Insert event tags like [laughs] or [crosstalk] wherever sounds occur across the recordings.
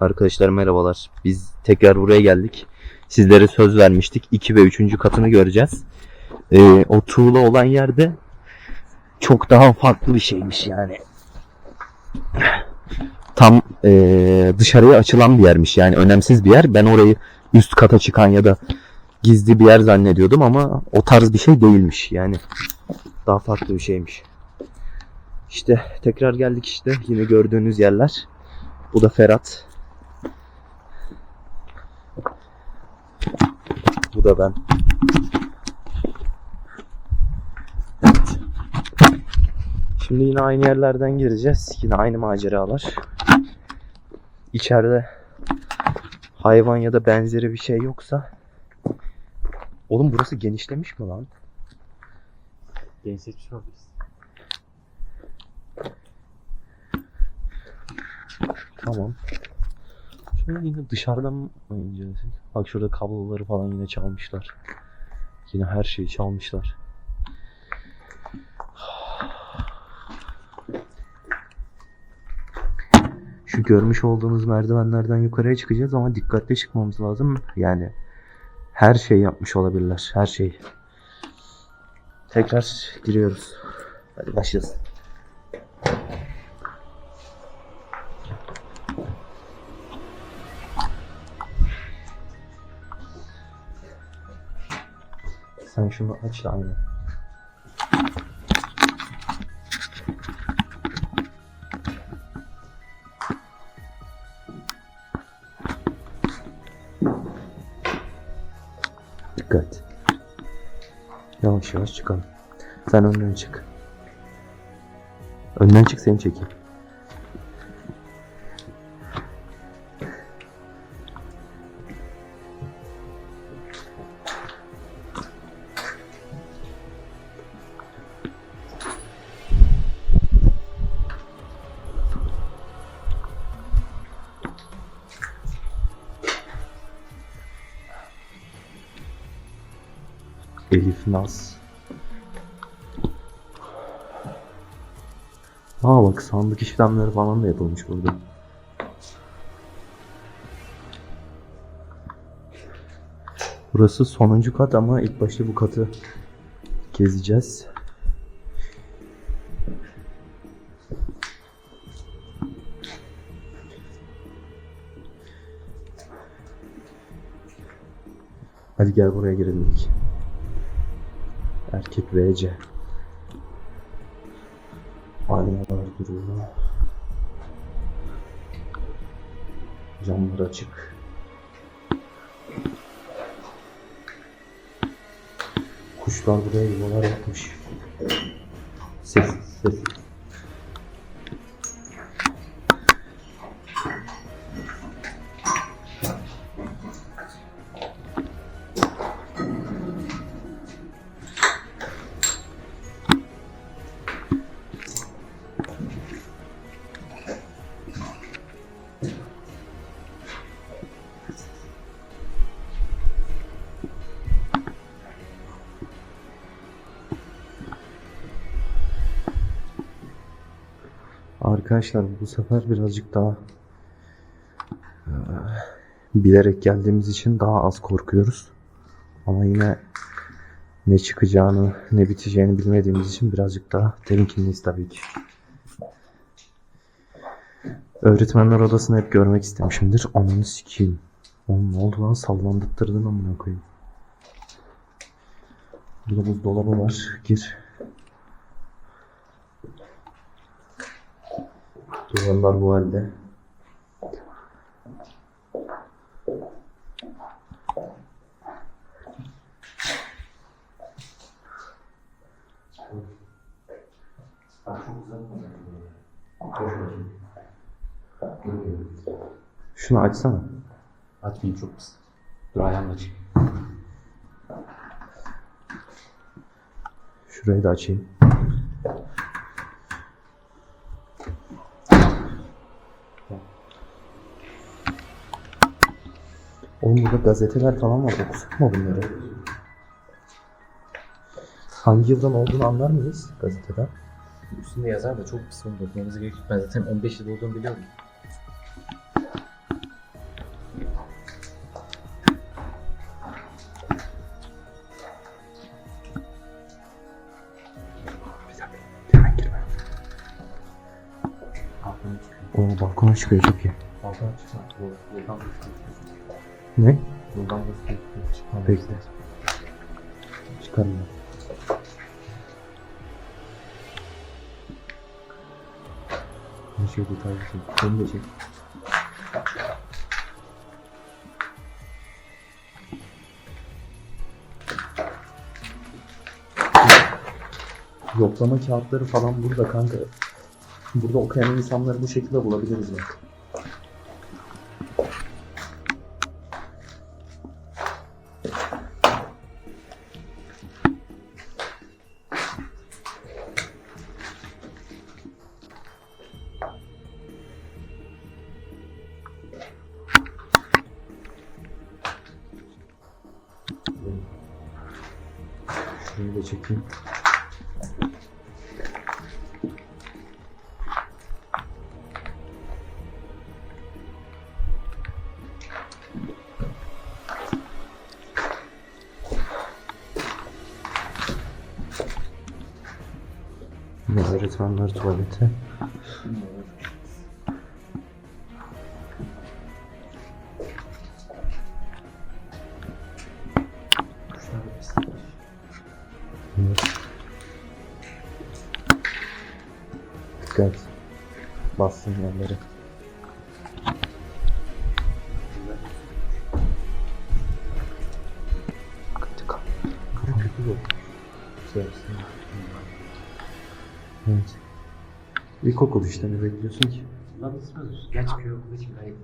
Arkadaşlar merhabalar. Biz tekrar buraya geldik. Sizlere söz vermiştik. 2 ve 3. katını göreceğiz. Ee, o tuğla olan yerde çok daha farklı bir şeymiş yani. Tam ee, dışarıya açılan bir yermiş yani önemsiz bir yer. Ben orayı üst kata çıkan ya da gizli bir yer zannediyordum ama o tarz bir şey değilmiş yani. Daha farklı bir şeymiş. İşte tekrar geldik işte yine gördüğünüz yerler. Bu da Ferhat. Bu da ben. Evet. Şimdi yine aynı yerlerden gireceğiz. Yine aynı maceralar. İçeride hayvan ya da benzeri bir şey yoksa Oğlum burası genişlemiş mi lan? Gençleşmiş olabiliriz. Tamam. Şöyle yine dışarıdan mı incelesek? Bak şurada kabloları falan yine çalmışlar. Yine her şeyi çalmışlar. Şu görmüş olduğunuz merdivenlerden yukarıya çıkacağız ama dikkatli çıkmamız lazım. Yani her şey yapmış olabilirler. Her şey. Tekrar giriyoruz. Hadi başlayalım. Şunu aç da aynı. Dikkat. Yavaş yavaş çıkalım. Sen önden çık. Önden çık seni çekeyim. Aa bak sandık işlemleri falan da yapılmış burada. Burası sonuncu kat ama ilk başta bu katı gezeceğiz. Hadi gel buraya girelim. Erkek VC. Camlar açık. Kuşlar buraya yuvalar yapmış. Sessiz sessiz. Arkadaşlar bu sefer birazcık daha bilerek geldiğimiz için daha az korkuyoruz. Ama yine ne çıkacağını ne biteceğini bilmediğimiz için birazcık daha temkinliyiz tabii ki. Öğretmenler odasını hep görmek istemişimdir. Ananı sikeyim. Oğlum ne oldu lan sallandırttırdın amına koyayım. Burada buzdolabı var. Gir. Duvarlar bu halde. Şunu açsana. Açmayayım çok pis. Dur ayağımla açayım. Şurayı da açayım. Oğlum burada gazeteler falan var. Okusak mı bunları? Hangi yıldan olduğunu anlar mıyız gazeteden? Üstünde yazar da çok pis onu dokunmamız gerekiyor. Ben zaten 15 yıl olduğunu biliyorum. O balkona çıkıyor çok iyi. Balkona çıkmak. Balkona çıkmak. Ne? Basıp çıkma. Bekle. Çıkarım ben. Ne şey detaylı şey. Beni de çek. Yoklama kağıtları falan burada kanka. Burada okuyan insanları bu şekilde bulabiliriz bak. Şunu da çekeyim. Öğretmenler tuvaleti. Evet. Dikkat. Bassın. Sevsin. Evet. İlkokul işte ne bekliyorsun ki? Lan ismez. Geç bir okula için gayet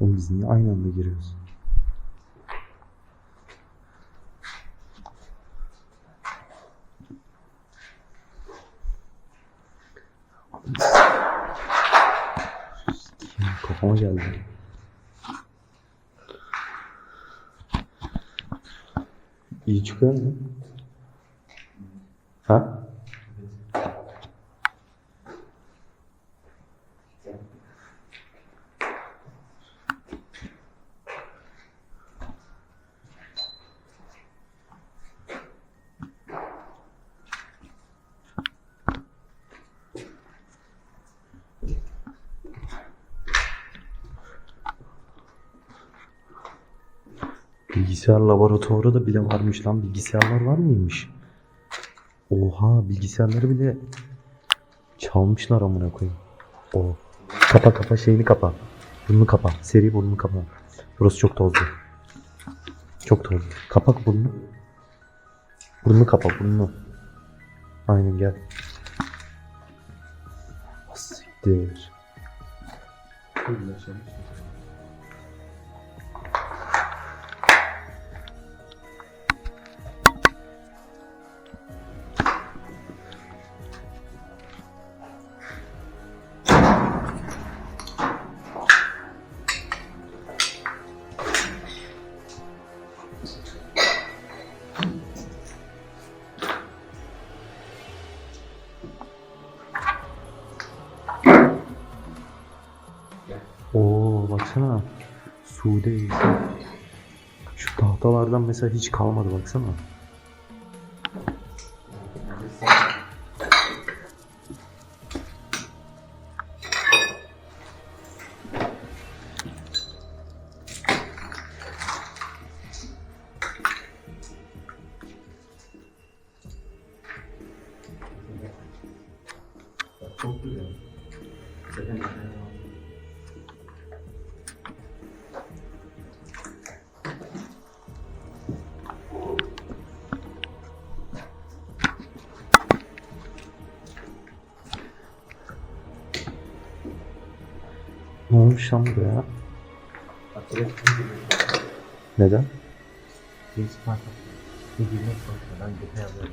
Oğlum biz niye aynı anda giriyoruz? Kafama geldi. İyi çıkıyor mu? Bilgisayar laboratuvarı da bile varmış lan. Bilgisayarlar var mıymış? Oha bilgisayarları bile çalmışlar amına koyayım. O. Kapa kapa şeyini kapa. Burnunu kapa. Seri burnunu kapa. Burası çok tozlu. Çok tozlu. Kapak burnunu. Burnunu kapa burnunu. Aynen gel. Siktir. Buyurun Sude Şu tahtalardan mesela hiç kalmadı baksana. Ne olmuş lan buraya? Neden? Biz fark Bir girmek zorunda. Ben detay alıyorum.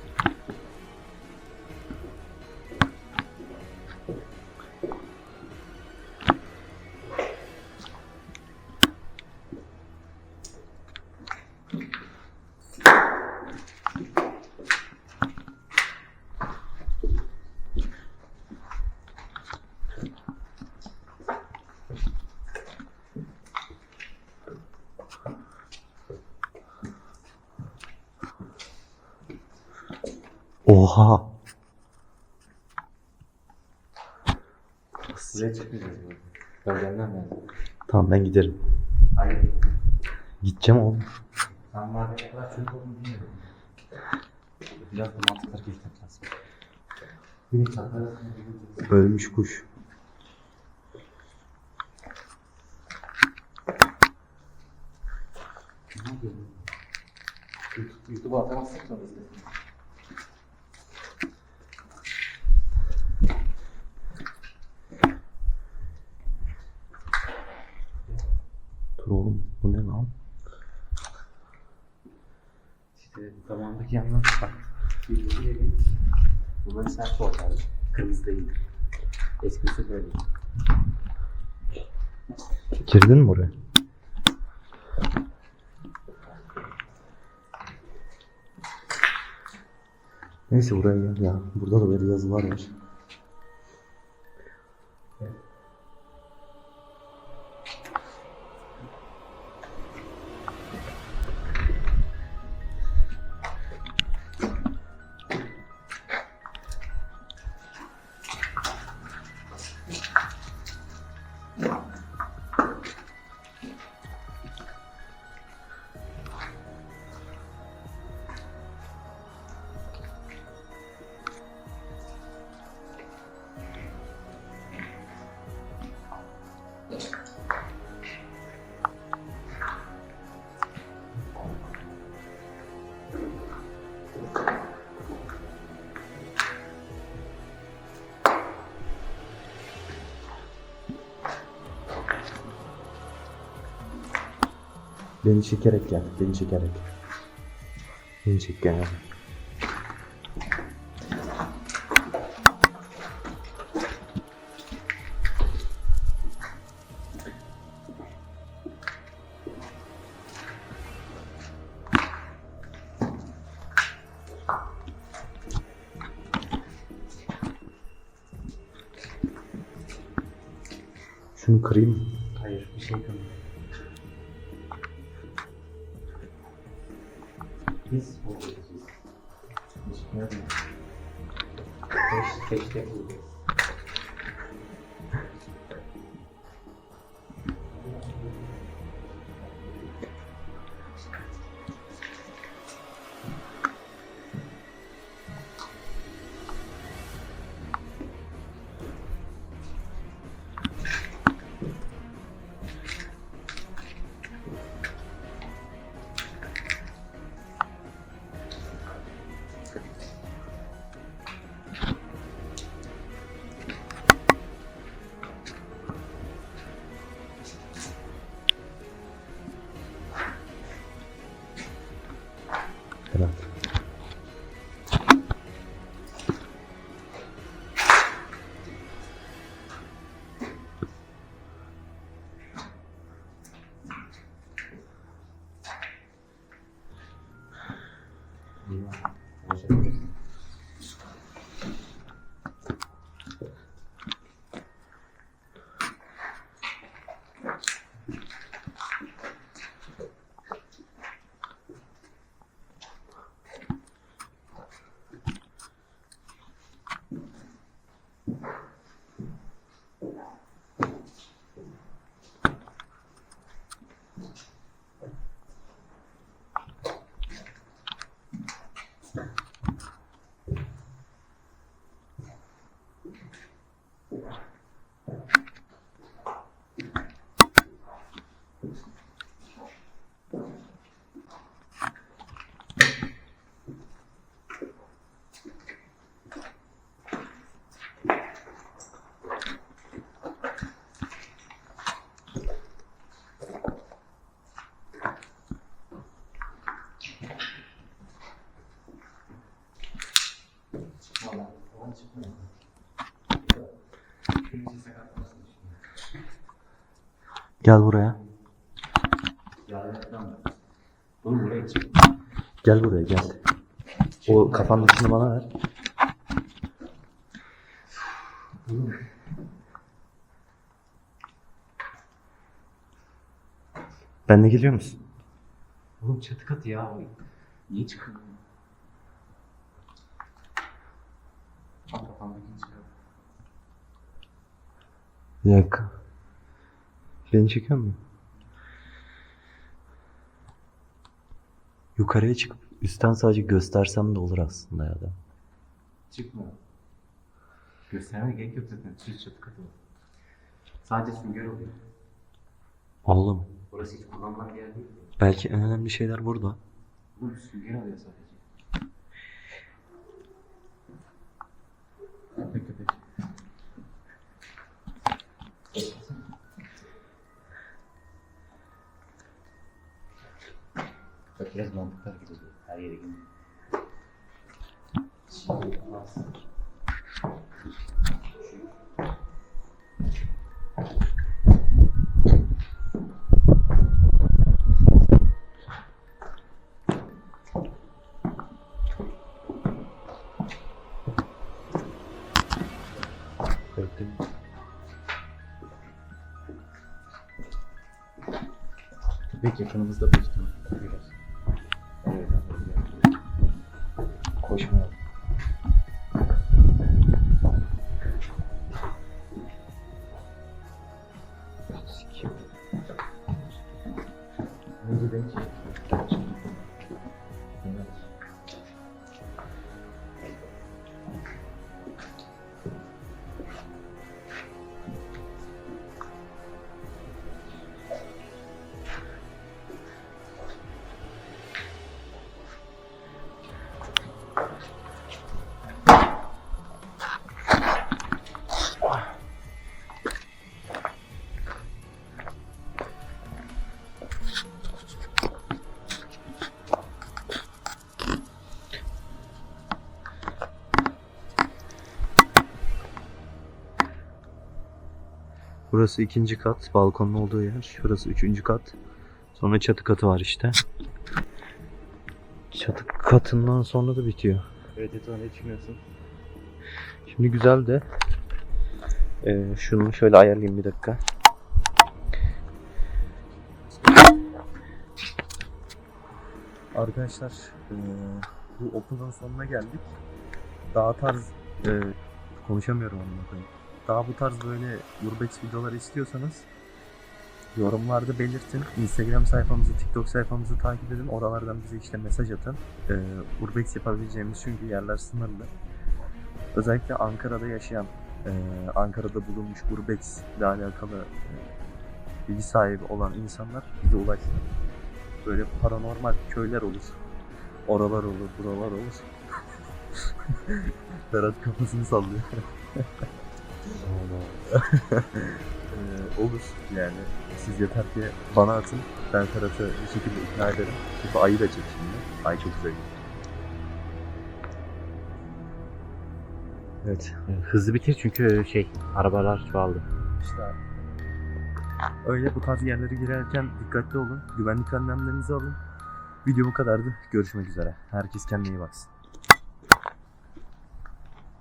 Oha. Buraya çıkmayacağız bu. Bölgemden ben. Tamam ben giderim. Hayır. Gideceğim oğlum. Sen var ya kadar çocuk olduğunu bilmiyorum. Biraz da mantıkları geliştirmek lazım. De çatlar Ölmüş kuş. Ne yapıyorsun? YouTube- YouTube'a atamazsak sonra oğlum bu ne lan? İşte zamandaki yanına bak. Birinci evin bu böyle sert ortaydı. Kırmızı değildi. Eskisi böyleydi. Girdin mi oraya? Neyse buraya gel ya. Burada da böyle yazılar var. Beni çekerek gel. Beni çekerek. Beni çek gel. Şunu kırayım mı? Hiç görmedim. Gel buraya. Gel buraya gel. O kafandakini bana ver. Benle geliyor musun? Oğlum çatı katı ya. Niye çıkıyorsun? Al kafandakini çıkar. Beni çekiyor musun? Yukarıya çıkıp üstten sadece göstersem de olur aslında ya da. Çıkma. Göstermene gerek yok zaten. Düz çatı katı. Sadece sünger oluyor. Oğlum Orası hiç kullanılan bir yer değil. belki en önemli şeyler burada. Bu sünger alıyor sadece. Köpek yakınımızda büyük ihtimal. Burası ikinci kat. Balkonun olduğu yer. Şurası üçüncü kat. Sonra çatı katı var işte. Çatı katından sonra da bitiyor. Evet ne düşünüyorsun? Şimdi güzel de eee, şunu şöyle ayarlayayım bir dakika. Arkadaşlar eee, bu okulun sonuna geldik. Daha tarz eee, konuşamıyorum koyayım. Daha bu tarz böyle Urbex videoları istiyorsanız yorumlarda belirtin. Instagram sayfamızı, TikTok sayfamızı takip edin. Oralardan bize işte mesaj atın. Ee, Urbex yapabileceğimiz çünkü yerler sınırlı. Özellikle Ankara'da yaşayan, e, Ankara'da bulunmuş Urbex ile alakalı e, bilgi sahibi olan insanlar bize ulaşsın. Böyle paranormal köyler olur. Oralar olur, buralar olur. [laughs] Berat kafasını sallıyor. [laughs] Ee, olur yani. Siz yeter ki bana atın. Ben Ferhat'ı bir şekilde ikna ederim. Çünkü ayı da çek şimdi. Ay çok güzel. Evet. Hızlı bitir çünkü şey arabalar çoğaldı. İşte öyle bu tarz yerlere girerken dikkatli olun. Güvenlik önlemlerinizi alın. Video bu kadardı. Görüşmek üzere. Herkes kendine iyi baksın.